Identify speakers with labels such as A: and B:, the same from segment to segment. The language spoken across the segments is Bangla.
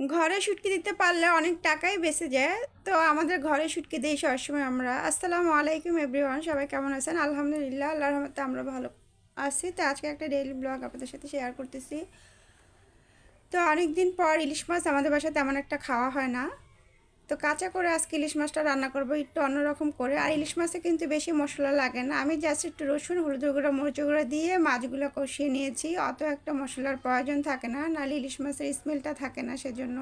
A: ঘরে শুটকি দিতে পারলে অনেক টাকাই বেঁচে যায়। তো আমাদের ঘরে শুটকি দিই সবসময় আমরা। আসসালামু আলাইকুম এভরিওয়ান, সবাই কেমন আছেন? আলহামদুলিল্লাহ আল্লাহ রহমতে আমরা ভালো আছি। তো আজকে একটা ডেইলি ব্লগ আপনাদের সাথে শেয়ার করতেছি। তো অনেক দিন পর ইলিশ মাছ আমাদের বাসায় তেমন একটা খাওয়া হয় না। তো কাঁচা করে আজকে ইলিশ মাছটা রান্না করব, একটু অন্যরকম করে। আর ইলিশ মাছে কিন্তু বেশি মশলা লাগে না। আমি জাস্ট একটু রসুন, হলুদ গুঁড়ো, মরিচ গুঁড়ো দিয়ে মাছগুলো কষিয়ে নিয়েছি। অত একটা মশলার প্রয়োজন থাকে না, নাহলে ইলিশ মাছের স্মেলটা থাকে না সেজন্য।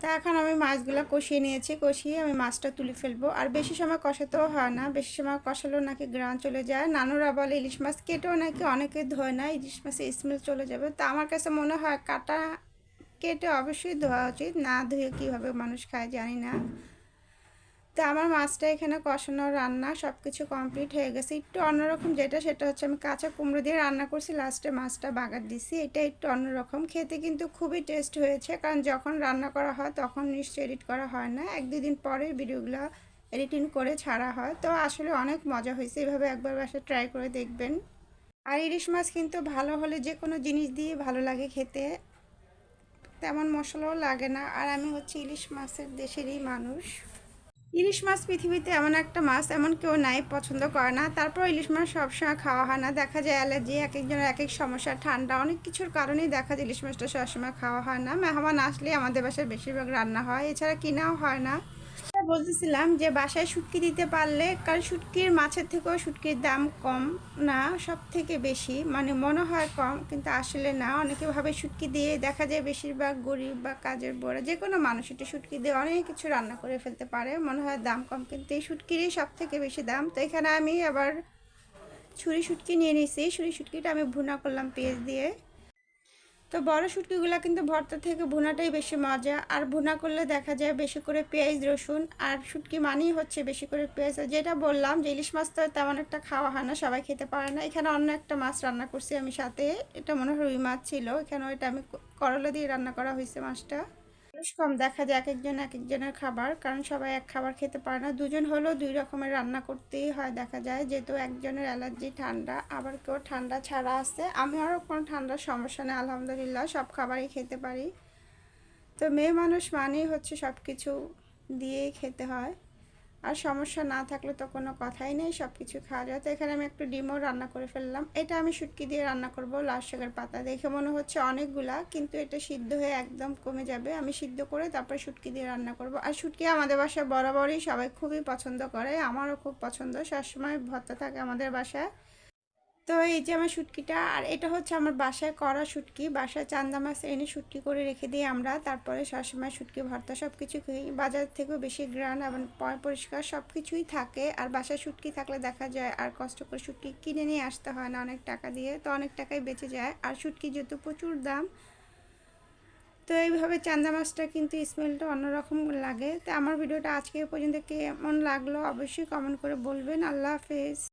A: তা এখন আমি মাছগুলো কষিয়ে নিয়েছি। কষিয়ে আমি মাছটা তুলে ফেলব। আর বেশি সময় কষাতেও হয় না। বেশি সময় কষালেও নাকি গ্রান চলে যায়। নানুরা বলে, ইলিশ মাছ কেটেও নাকি অনেকে ধোয় না, ইলিশ মাছের স্মেল চলে যাবে। তা আমার কাছে মনে হয় কাটা কেটে অবশ্যই ধোয়া উচিত, না ধুয়ে কীভাবে মানুষ খায় জানি না। তো আমার মাছটা এখানে কষানো, রান্না সব কিছু কমপ্লিট হয়ে গেছে। একটু অন্যরকম যেটা, সেটা হচ্ছে আমি কাঁচা কুমড়ো দিয়ে রান্না করছি লাস্টে মাছটা বাগার দিছি। এটা একটু অন্যরকম, খেতে কিন্তু খুবই টেস্ট হয়েছে, কারণ যখন রান্না করা হয় তখন নিশ্চয়ই এডিট করা হয় না। এক দুদিন পরে ভিডিওগুলো এডিটিং করে ছাড়া হয়। তো আসলে অনেক মজা হয়েছে, এভাবে একবার বাসায় ট্রাই করে দেখবেন। আর ইলিশ মাছ কিন্তু ভালো হলে যে কোনো জিনিস দিয়ে ভালো লাগে খেতে। তেমন মশলাও লাগে না। আর আমি হচ্ছে ইলিশ মাছের দেশেরই মানুষ। ইলিশ মাছ পৃথিবীতে এমন একটা মাছ, এমন কেউ নাই, পছন্দ করে না। তারপর ইলিশ মাছ সবসময় খাওয়া হয় না। দেখা যায় অ্যালার্জি এক একজনের এক এক সমস্যা, ঠান্ডা, অনেক কিছুর কারণেই দেখা যায় ইলিশ মাছটা সবসময় খাওয়া হয় না। মেহমান আসলে আমাদের বাসায় বেশিরভাগ রান্না হয়। এছাড়া কিনাও হয় না। বলতেছিলাম যে বাসায় শুটকি দিতে পারলে, কারণ শুটকির মাছের থেকেও শুটকির দাম কম না সব থেকে বেশি। মানে মনে হয় কম, কিন্তু আসলে না। অনেকে ভাবে শুটকি দিয়ে দেখা যায় বেশিরভাগ গরিব বা কাজের বড় যে কোনো মানুষ এটা শুটকি দিয়ে অনেক কিছু রান্না করে ফেলতে পারে। মনে হয় দাম কম, কিন্তু এই শুটকিরই সব থেকে বেশি দাম। তো এখানে আমি আবার ছুরি শুটকি নিয়ে নিয়েছি ছুরি শুটকিটা আমি ভুনা করলাম পেঁয়াজ দিয়ে। তো বড় শুটকিগুলো কিন্তু ভর্তা থেকে ভুনাটাই বেশি মজা। আর ভুনা করলে দেখা যায় বেশি করে পেঁয়াজ, রসুন আর শুটকি মানেই হচ্ছে বেশি করে পেঁয়াজ। যেটা বললাম যে ইলিশ মাছ তো তেমন একটা খাওয়া হয় না, সবাই খেতে পারে না। এখানে অন্য একটা মাছ রান্না করছি আমি সাথে, এটা মনে হয় রুই মাছ ছিল। এখানে ওইটা আমি করলা দিয়ে রান্না করা হয়েছে মাছটা। মানুষ কম। দেখা যায় এক একজন এক একজনের খাবার, কারণ সবাই এক খাবার খেতে পারে না। দুজন হলেও দুই রকমের রান্না করতেই হয়, দেখা যায়। যেহেতু একজনের অ্যালার্জি, ঠান্ডা, আবার কেউ ঠান্ডা ছাড়া আছে, আমি আরও কোনো ঠান্ডার সমস্যা নেই, আলহামদুলিল্লাহ, সব খাবারই খেতে পারি। তো মেয়ে মানুষ মানেই হচ্ছে সব কিছু দিয়েই খেতে হয়। আর সমস্যা না থাকলে তো কোনো কথাই নেই সব কিছু খাওয়া যায় তো এখানে আমি একটু ডিমও রান্না করে ফেললাম। এটা আমি শুটকি দিয়ে রান্না করব, লাল শাকের পাতা। দেখে মনে হচ্ছে অনেকগুলা, কিন্তু এটা সিদ্ধ হয়ে একদম কমে যাবে। আমি সিদ্ধ করে তারপরে শুটকি দিয়ে রান্না করব। আর শুটকি আমাদের বাসায় বরাবরই সবাই খুবই পছন্দ করে, আমারও খুব পছন্দ। সবসময় ভর্তা থাকে আমাদের বাসায়। তো এই যে আমার শুটকিটা আর এটা হচ্ছে আমার বাসায় করা শুটকি বাসায় চান্দা মাছ এনে শুটকি করে রেখে দিই আমরা। তারপরে সবসময় শুটকি ভর্তা সব কিছু খাই বাজার থেকেও বেশি গ্রান এবং পরিষ্কার সব কিছুই থাকে। আর বাসায় শুটকি থাকলে দেখা যায় আর কষ্ট করে শুটকি কিনে নিয়ে আসতে হয় না অনেক টাকা দিয়ে। তো অনেক টাকাই বেঁচে যায়। আর শুটকি যেহেতু প্রচুর দাম, তো এইভাবে চান্দা মাছটা কিন্তু স্মেলটা অন্যরকম লাগে। তো আমার ভিডিওটা আজকে পর্যন্ত কেমন লাগল অবশ্যই কমেন্ট করে বলবেন। আল্লাহ হাফেজ।